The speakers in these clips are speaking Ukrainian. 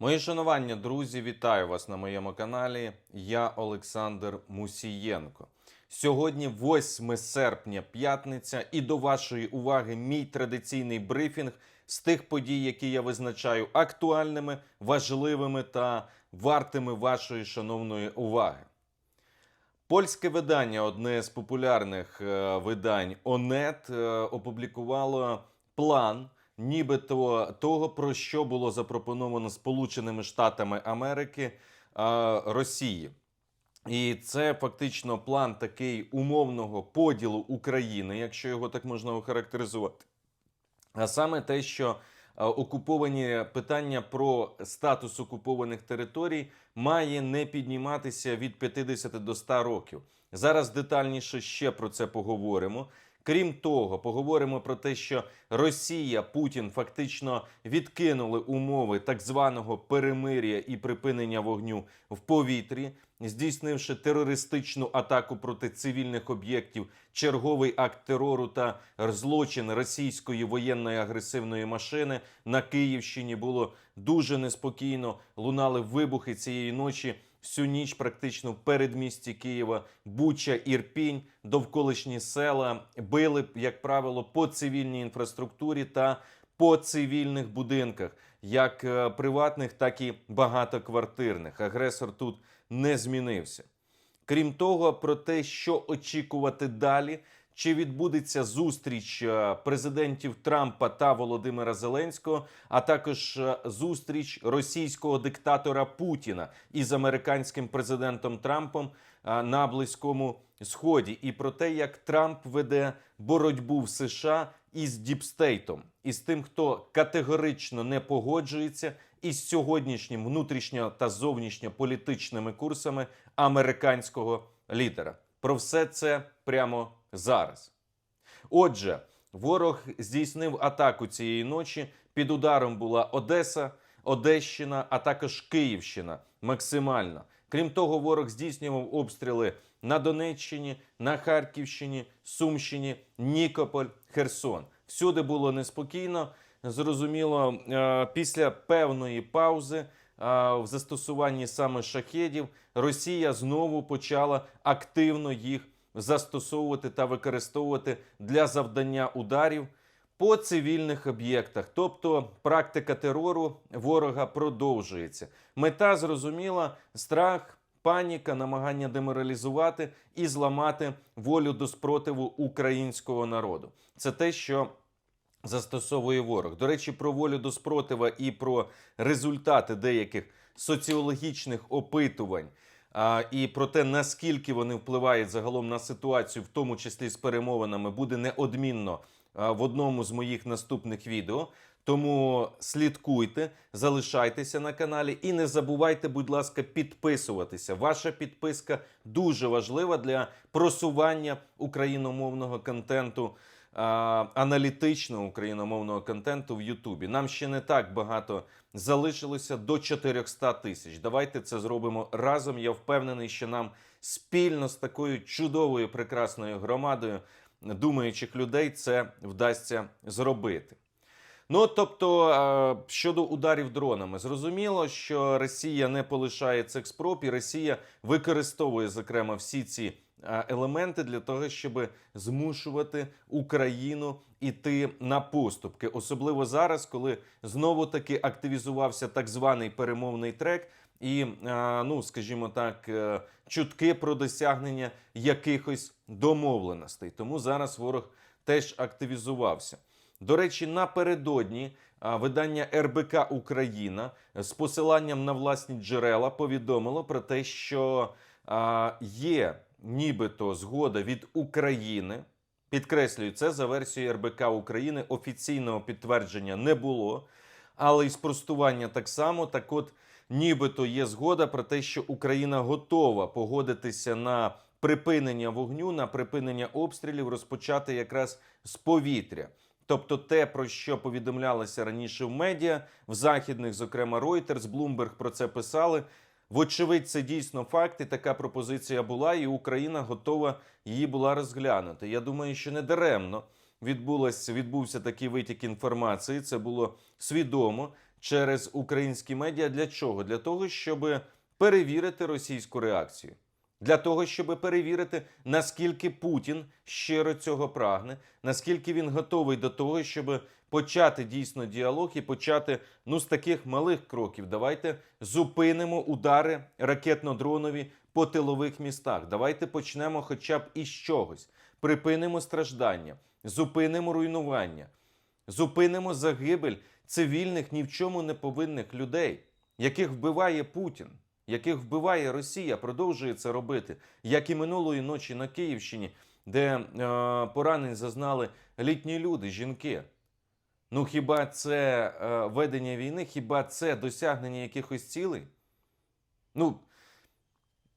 Мої шанування, друзі, вітаю вас на моєму каналі. Я Олександр Мусієнко. Сьогодні 8 серпня, п'ятниця, і до вашої уваги мій традиційний брифінг з тих подій, які я визначаю актуальними, важливими та вартими вашої шановної уваги. Польське видання, одне з популярних е, видань ОНЕТ, опублікувало план, нібито того, про що було запропоновано Сполученими Штатами Америки е, Росії. І це фактично план такий умовного поділу України, якщо його так можна охарактеризувати. А саме те, що е, окуповані питання про статус окупованих територій має не підніматися від 50 до 100 років. Зараз детальніше ще про це поговоримо. Крім того, поговоримо про те, що Росія, Путін фактично відкинули умови так званого перемир'я і припинення вогню в повітрі, здійснивши терористичну атаку проти цивільних об'єктів, черговий акт терору та злочин російської воєнної агресивної машини на Київщині було дуже неспокійно. Лунали вибухи цієї ночі. Всю ніч практично в передмісті Києва, Буча, Ірпінь, довколишні села били, як правило, по цивільній інфраструктурі та по цивільних будинках, як е, приватних, так і багатоквартирних. Агресор тут не змінився. Крім того, про те, що очікувати далі, чи відбудеться зустріч е, президентів Трампа та Володимира Зеленського, а також е, зустріч російського диктатора Путіна із американським президентом Трампом е, на Близькому Сході, і про те, як Трамп веде боротьбу в США із Діпстейтом, із тим, хто категорично не погоджується із сьогоднішнім внутрішньо та зовнішньополітичними курсами американського лідера. Про все це прямо зараз. Отже, ворог здійснив атаку цієї ночі. Під ударом була Одеса, Одещина, а також Київщина максимально. Крім того, ворог здійснював обстріли на Донеччині, на Харківщині, Сумщині, Нікополь, Херсон. Всюди було неспокійно. Зрозуміло, е, після певної паузи е, в застосуванні саме шахедів Росія знову почала активно їх застосовувати та використовувати для завдання ударів по цивільних об'єктах. Тобто практика терору ворога продовжується. Мета зрозуміла страх. Паніка, намагання деморалізувати і зламати волю до спротиву українського народу. Це те, що застосовує ворог. До речі, про волю до спротива і про результати деяких соціологічних опитувань. І про те, наскільки вони впливають загалом на ситуацію, в тому числі з перемовинами, буде неодмінно в одному з моїх наступних відео. Тому слідкуйте, залишайтеся на каналі і не забувайте, будь ласка, підписуватися. Ваша підписка дуже важлива для просування україномовного контенту, аналітичного україномовного контенту в Ютубі. Нам ще не так багато залишилося до 400 тисяч. Давайте це зробимо разом. Я впевнений, що нам спільно з такою чудовою прекрасною громадою думаючих людей це вдасться зробити. Ну тобто е, щодо ударів дронами, зрозуміло, що Росія не полишає цих спроб, і Росія використовує зокрема всі ці е, елементи для того, щоб змушувати Україну іти на поступки, особливо зараз, коли знову таки активізувався так званий перемовний трек. І, е, ну скажімо так, чутки про досягнення якихось домовленостей. Тому зараз ворог теж активізувався. До речі, напередодні видання РБК Україна з посиланням на власні джерела повідомило про те, що є нібито згода від України. Підкреслюю, це за версією РБК України офіційного підтвердження не було, але і спростування так само. Так, от, нібито є згода про те, що Україна готова погодитися на припинення вогню, на припинення обстрілів, розпочати якраз з повітря. Тобто те, про що повідомлялося раніше в медіа, в західних, зокрема Reuters, Bloomberg про це писали. Вочевидь, це дійсно факт, і така пропозиція була, і Україна готова її була розглянути. Я думаю, що не даремно відбулося, відбувся такий витік інформації. Це було свідомо. через українські медіа. Для чого? Для того, щоб перевірити російську реакцію. Для того, щоб перевірити, наскільки Путін щиро цього прагне, наскільки він готовий до того, щоб почати дійсно діалог і почати ну з таких малих кроків. Давайте зупинимо удари ракетно-дронові по тилових містах. Давайте почнемо хоча б із чогось. Припинимо страждання, зупинимо руйнування, зупинимо загибель цивільних ні в чому не повинних людей, яких вбиває Путін, яких вбиває Росія, продовжує це робити, як і минулої ночі на Київщині, де е, поранень зазнали літні люди, жінки. Ну хіба це е, ведення війни, хіба це досягнення якихось цілей? Ну,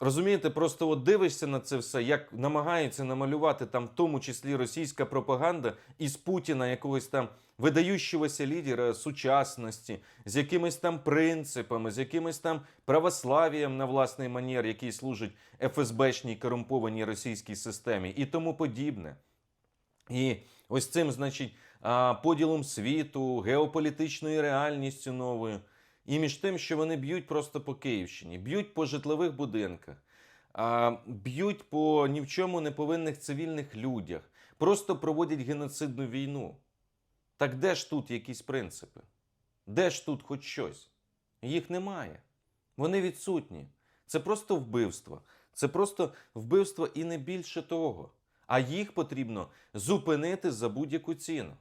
розумієте, просто от дивишся на це все, як намагаються намалювати там, в тому числі російська пропаганда із Путіна якогось там видаючогося лідера сучасності, з якимись там принципами, з якимось там православієм на власний манер, який служить ФСБшній корумпованій російській системі і тому подібне. І ось цим, значить, поділом світу, геополітичною реальністю новою. І між тим, що вони б'ють просто по Київщині, б'ють по житлових будинках, б'ють по ні в чому не повинних цивільних людях, просто проводять геноцидну війну. Так де ж тут якісь принципи? Де ж тут хоч щось? Їх немає. Вони відсутні. Це просто вбивство. Це просто вбивство і не більше того. А їх потрібно зупинити за будь-яку ціну.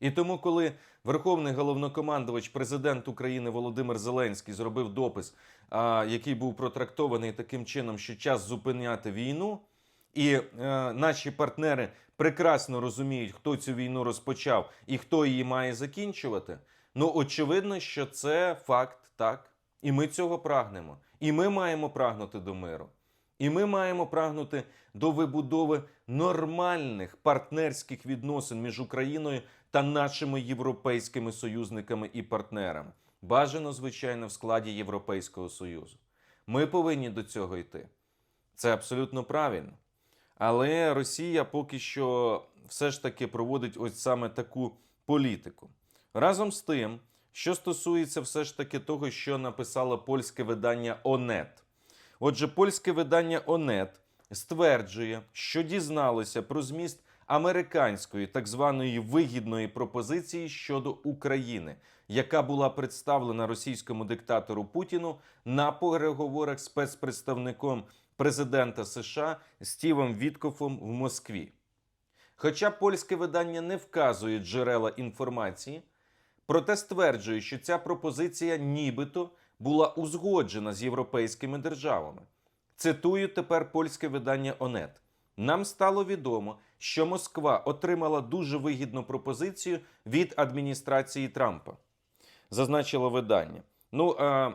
І тому, коли Верховний головнокомандувач, президент України Володимир Зеленський зробив допис, який був протрактований таким чином, що час зупиняти війну, і е, наші партнери прекрасно розуміють, хто цю війну розпочав і хто її має закінчувати. Ну, очевидно, що це факт, так. І ми цього прагнемо. І ми маємо прагнути до миру. І ми маємо прагнути до вибудови нормальних партнерських відносин між Україною та нашими європейськими союзниками і партнерами. Бажано, звичайно, в складі Європейського Союзу. Ми повинні до цього йти. Це абсолютно правильно. Але Росія поки що все ж таки проводить ось саме таку політику. Разом з тим, що стосується все ж таки того, що написало польське видання ОНЕТ. Отже, польське видання ОНЕТ стверджує, що дізналося про зміст американської так званої вигідної пропозиції щодо України, яка була представлена російському диктатору Путіну на переговорах з спецпредставником президента США Стівом Віткофом в Москві. Хоча польське видання не вказує джерела інформації, проте стверджує, що ця пропозиція нібито була узгоджена з європейськими державами. Цитую тепер польське видання ОНЕТ. Нам стало відомо, що Москва отримала дуже вигідну пропозицію від адміністрації Трампа. Зазначило видання. Ну, а,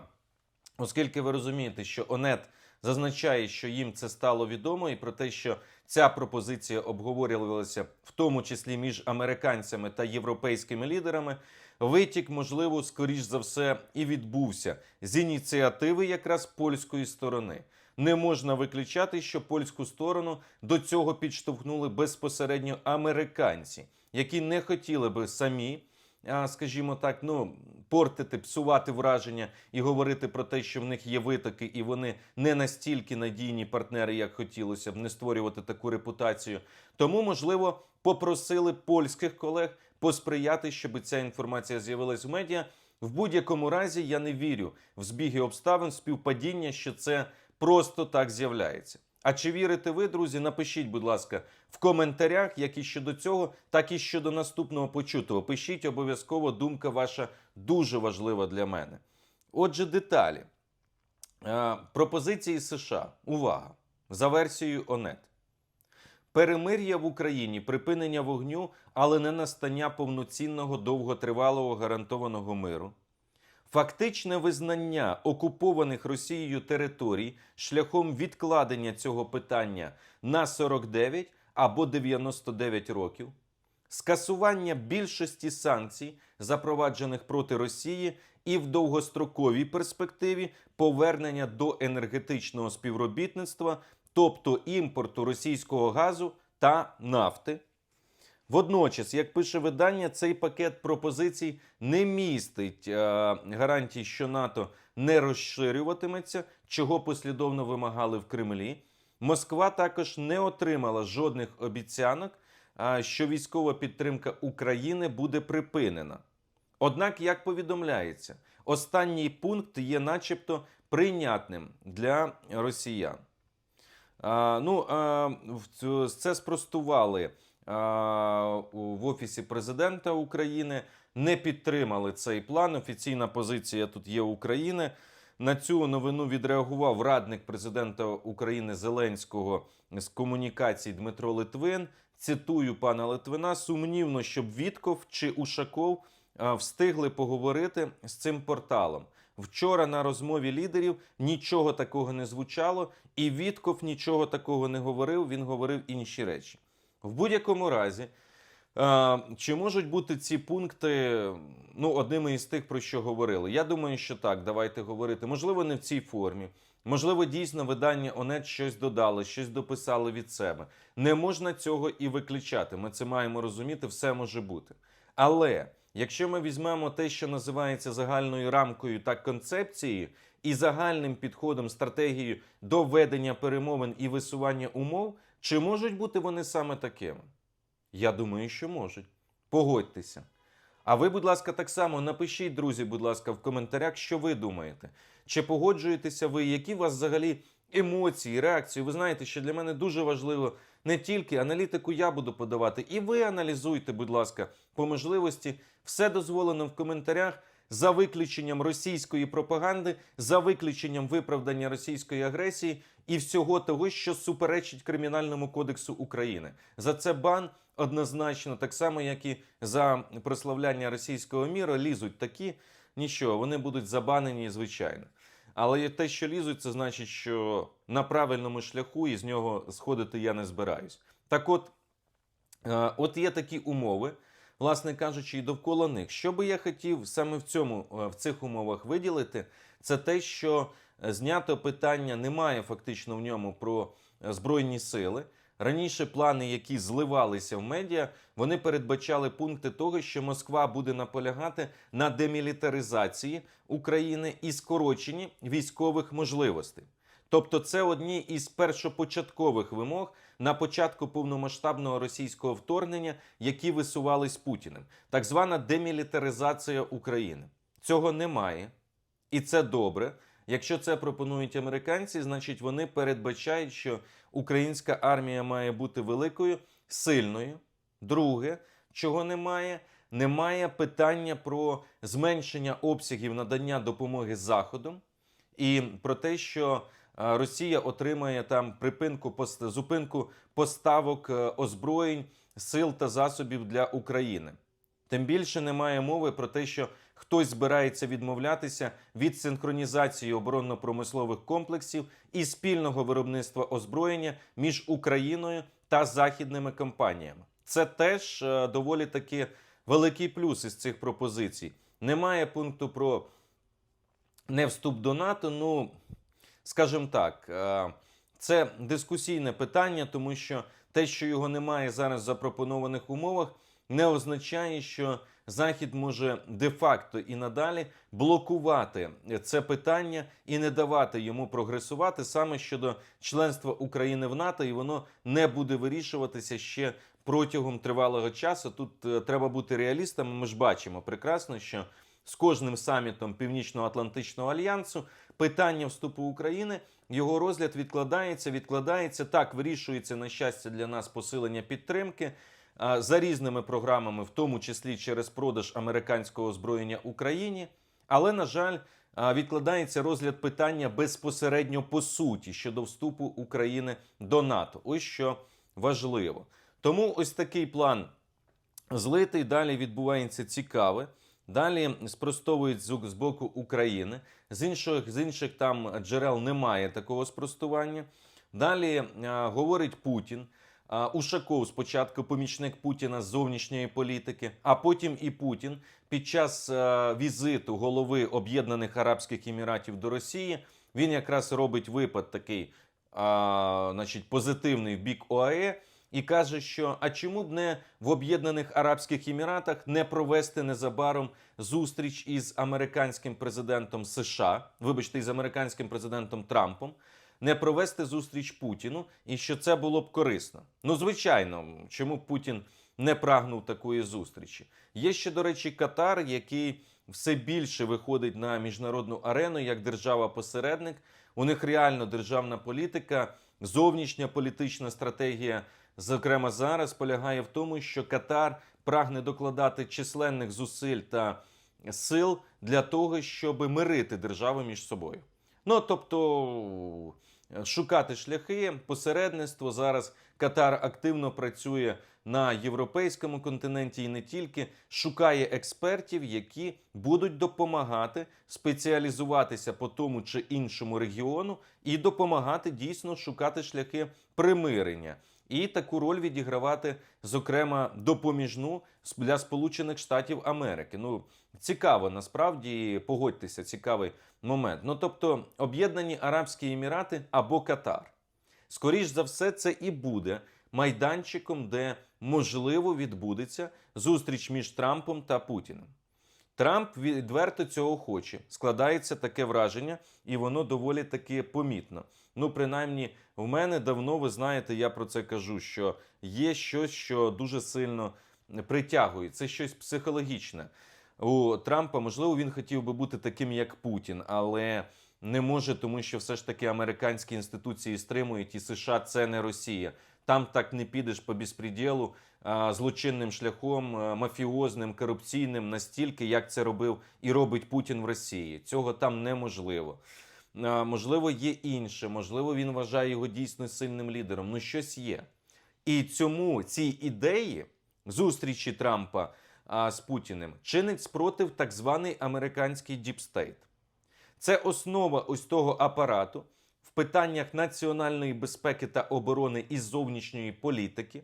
оскільки ви розумієте, що ОНЕТ зазначає, що їм це стало відомо, і про те, що ця пропозиція обговорювалася в тому числі між американцями та європейськими лідерами, витік, можливо, скоріш за все, і відбувся з ініціативи якраз польської сторони. Не можна виключати, що польську сторону до цього підштовхнули безпосередньо американці, які не хотіли би самі, скажімо так, ну портити, псувати враження і говорити про те, що в них є витоки, і вони не настільки надійні партнери, як хотілося б, не створювати таку репутацію. Тому, можливо, попросили польських колег посприяти, щоб ця інформація з'явилась в медіа. В будь-якому разі я не вірю в збіги обставин, співпадіння, що це просто так з'являється. А чи вірите ви, друзі? Напишіть, будь ласка, в коментарях, як і щодо цього, так і щодо наступного почутого. Пишіть обов'язково, думка ваша дуже важлива для мене. Отже, деталі. Е, Пропозиції США. Увага! За версією ОНЕТ. Перемир'я в Україні, припинення вогню, але не настання повноцінного довготривалого гарантованого миру. Фактичне визнання окупованих Росією територій шляхом відкладення цього питання на 49 або 99 років, скасування більшості санкцій, запроваджених проти Росії, і в довгостроковій перспективі повернення до енергетичного співробітництва, тобто імпорту російського газу та нафти. Водночас, як пише видання, цей пакет пропозицій не містить е, гарантій, що НАТО не розширюватиметься, чого послідовно вимагали в Кремлі. Москва також не отримала жодних обіцянок, а, що військова підтримка України буде припинена. Однак, як повідомляється, останній пункт є, начебто, прийнятним для росіян. Ну, це спростували в Офісі президента України. Не підтримали цей план. Офіційна позиція тут є України. На цю новину відреагував радник президента України Зеленського з комунікацій Дмитро Литвин. Цитую пана Литвина: сумнівно, щоб Вітков чи Ушаков встигли поговорити з цим порталом. Вчора на розмові лідерів нічого такого не звучало, і Вітков нічого такого не говорив. Він говорив інші речі. В будь-якому разі, е, чи можуть бути ці пункти ну, одними із тих, про що говорили? Я думаю, що так. Давайте говорити. Можливо, не в цій формі. Можливо, дійсно видання ОНЕТ щось додали, щось дописали від себе. Не можна цього і виключати. Ми це маємо розуміти, все може бути. Але якщо ми візьмемо те, що називається загальною рамкою та концепцією, і загальним підходом стратегією до ведення перемовин і висування умов, чи можуть бути вони саме такими? Я думаю, що можуть. Погодьтеся. А ви, будь ласка, так само напишіть, друзі, будь ласка, в коментарях, що ви думаєте. Чи погоджуєтеся ви, які у вас взагалі емоції, реакції? Ви знаєте, що для мене дуже важливо не тільки аналітику я буду подавати, і ви аналізуйте, будь ласка, по можливості. Все дозволено в коментарях за виключенням російської пропаганди, за виключенням виправдання російської агресії і всього того, що суперечить Кримінальному кодексу України. За це бан однозначно, так само, як і за прославляння російського міра, лізуть такі. Нічого, вони будуть забанені, звичайно. Але те, що лізуть, це значить, що на правильному шляху і з нього сходити я не збираюсь. Так от, е, от є такі умови, власне кажучи, і довкола них. Що би я хотів саме в цьому е, в цих умовах виділити, це те, що е, знято питання немає фактично в ньому про е, збройні сили. Раніше плани, які зливалися в медіа, вони передбачали пункти того, що Москва буде наполягати на демілітаризації України і скороченні військових можливостей. Тобто, це одні із першопочаткових вимог на початку повномасштабного російського вторгнення, які висувались Путіним. Так звана демілітаризація України. Цього немає, і це добре. Якщо це пропонують американці, значить вони передбачають, що українська армія має бути великою, сильною. Друге, чого немає, немає питання про зменшення обсягів надання допомоги Заходом і про те, що Росія отримає там припинку пост- зупинку поставок е, озброєнь, сил та засобів для України. Тим більше немає мови про те, що хтось збирається відмовлятися від синхронізації оборонно-промислових комплексів і спільного виробництва озброєння між Україною та західними компаніями. Це теж е, доволі таки великий плюс із цих пропозицій. Немає пункту про не вступ до НАТО. Ну, скажімо так, е, це дискусійне питання, тому що те, що його немає зараз в запропонованих умовах, не означає, що Захід може де-факто і надалі блокувати це питання і не давати йому прогресувати саме щодо членства України в НАТО, і воно не буде вирішуватися ще протягом тривалого часу. Тут е, треба бути реалістами. Ми ж бачимо прекрасно, що з кожним самітом Північно-Атлантичного альянсу питання вступу України його розгляд відкладається, відкладається. Так вирішується на щастя для нас посилення підтримки за різними програмами, в тому числі через продаж американського озброєння Україні. Але на жаль, відкладається розгляд питання безпосередньо по суті щодо вступу України до НАТО. Ось що важливо. Тому ось такий план злитий. Далі відбувається цікаве. Далі спростовують з боку України. З інших, з інших там джерел немає такого спростування. Далі а, говорить Путін. А, Ушаков спочатку помічник Путіна з зовнішньої політики, а потім і Путін під час а, візиту голови Об'єднаних Арабських Еміратів до Росії він якраз робить випад такий, а, значить, позитивний в бік ОАЕ і каже, що а чому б не в Об'єднаних Арабських Еміратах не провести незабаром зустріч із американським президентом США, вибачте, із американським президентом Трампом, не провести зустріч Путіну, і що це було б корисно. Ну, звичайно, чому Путін не прагнув такої зустрічі? Є ще, до речі, Катар, який все більше виходить на міжнародну арену як держава-посередник. У них реально державна політика, зовнішня політична стратегія, зокрема зараз, полягає в тому, що Катар прагне докладати численних зусиль та сил для того, щоб мирити держави між собою. Ну тобто шукати шляхи, посередництво зараз Катар активно працює на європейському континенті і не тільки шукає експертів, які будуть допомагати спеціалізуватися по тому чи іншому регіону і допомагати дійсно шукати шляхи примирення. І таку роль відігравати, зокрема, допоміжну для Сполучених Штатів Америки. Ну цікаво, насправді погодьтеся, цікавий момент. Ну тобто, Об'єднані Арабські Емірати або Катар. Скоріш за все, це і буде майданчиком, де можливо відбудеться зустріч між Трампом та Путіним. Трамп відверто цього хоче. Складається таке враження, і воно доволі таки помітно. Ну, принаймні, в мене давно, ви знаєте, я про це кажу, що є щось, що дуже сильно притягує. Це щось психологічне. У Трампа, можливо, він хотів би бути таким, як Путін, але не може, тому що все ж таки американські інституції стримують, і США це не Росія. Там так не підеш по безпреділу, злочинним шляхом, мафіозним, корупційним, настільки, як це робив і робить Путін в Росії. Цього там неможливо. Можливо, є інше, можливо, він вважає його дійсно сильним лідером. Ну, щось є. І цьому цій ідеї зустрічі Трампа а, з Путіним чинить спротив так званий американський діпстейт. Це основа ось того апарату питаннях національної безпеки та оборони і зовнішньої політики,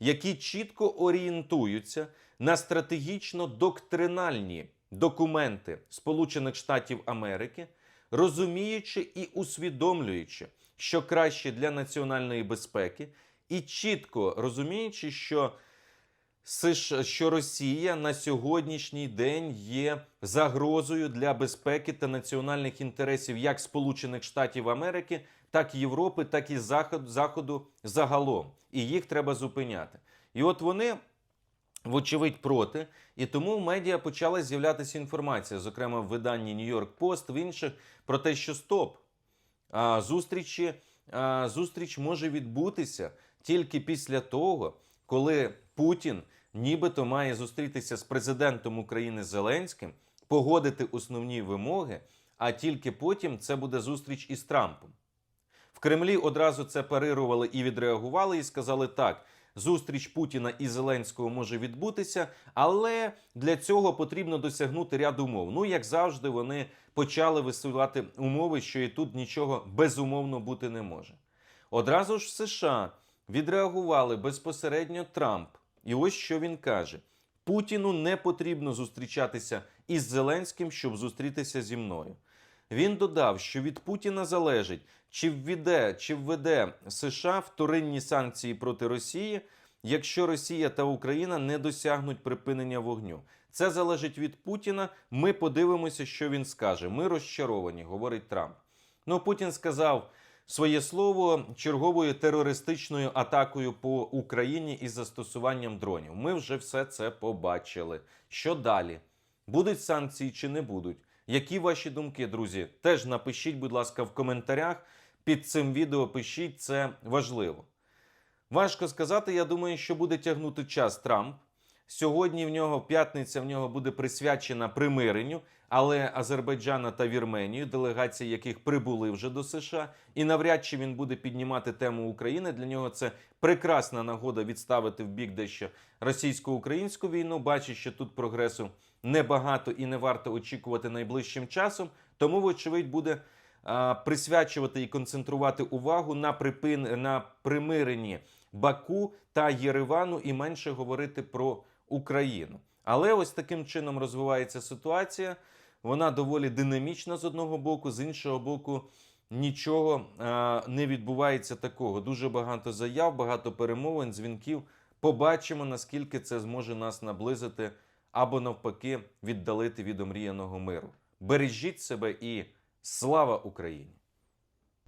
які чітко орієнтуються на стратегічно-доктринальні документи Сполучених Штатів Америки, розуміючи і усвідомлюючи, що краще для національної безпеки, і чітко розуміючи, що що Росія на сьогоднішній день є загрозою для безпеки та національних інтересів як Сполучених Штатів Америки, так і Європи, так і Заход, Заходу загалом. І їх треба зупиняти. І от вони, вочевидь, проти. І тому в медіа почала з'являтися інформація, зокрема в виданні York Post, в інших, про те, що стоп. А, зустрічі, а, зустріч може відбутися тільки після того, коли Путін нібито має зустрітися з президентом України Зеленським, погодити основні вимоги, а тільки потім це буде зустріч із Трампом. В Кремлі одразу це парирували і відреагували, і сказали так. Зустріч Путіна і Зеленського може відбутися, але для цього потрібно досягнути ряд умов. Ну, як завжди, вони почали висувати умови, що і тут нічого безумовно бути не може. Одразу ж в США відреагували безпосередньо Трамп. І ось що він каже: Путіну не потрібно зустрічатися із Зеленським, щоб зустрітися зі мною. Він додав, що від Путіна залежить, чи введе, чи введе США вторинні санкції проти Росії, якщо Росія та Україна не досягнуть припинення вогню. Це залежить від Путіна. Ми подивимося, що він скаже. Ми розчаровані, говорить Трамп. Ну, Путін сказав своє слово черговою терористичною атакою по Україні із застосуванням дронів. Ми вже все це побачили. Що далі? Будуть санкції чи не будуть? Які ваші думки, друзі? Теж напишіть, будь ласка, в коментарях. Під цим відео пишіть, це важливо. Важко сказати, я думаю, що буде тягнути час Трамп. Сьогодні в нього п'ятниця в нього буде присвячена примиренню, але Азербайджана та Вірменію, делегації яких прибули вже до США, і навряд чи він буде піднімати тему України. Для нього це прекрасна нагода відставити в бік дещо російсько-українську війну. Бачить, що тут прогресу небагато і не варто очікувати найближчим часом. Тому, вочевидь, буде а, присвячувати і концентрувати увагу на припин на примиренні Баку та Єревану і менше говорити про Україну. Але ось таким чином розвивається ситуація. Вона доволі динамічна з одного боку, з іншого боку, нічого е, не відбувається такого. Дуже багато заяв, багато перемовин, дзвінків. Побачимо, наскільки це зможе нас наблизити або навпаки віддалити від омріяного миру. Бережіть себе і слава Україні!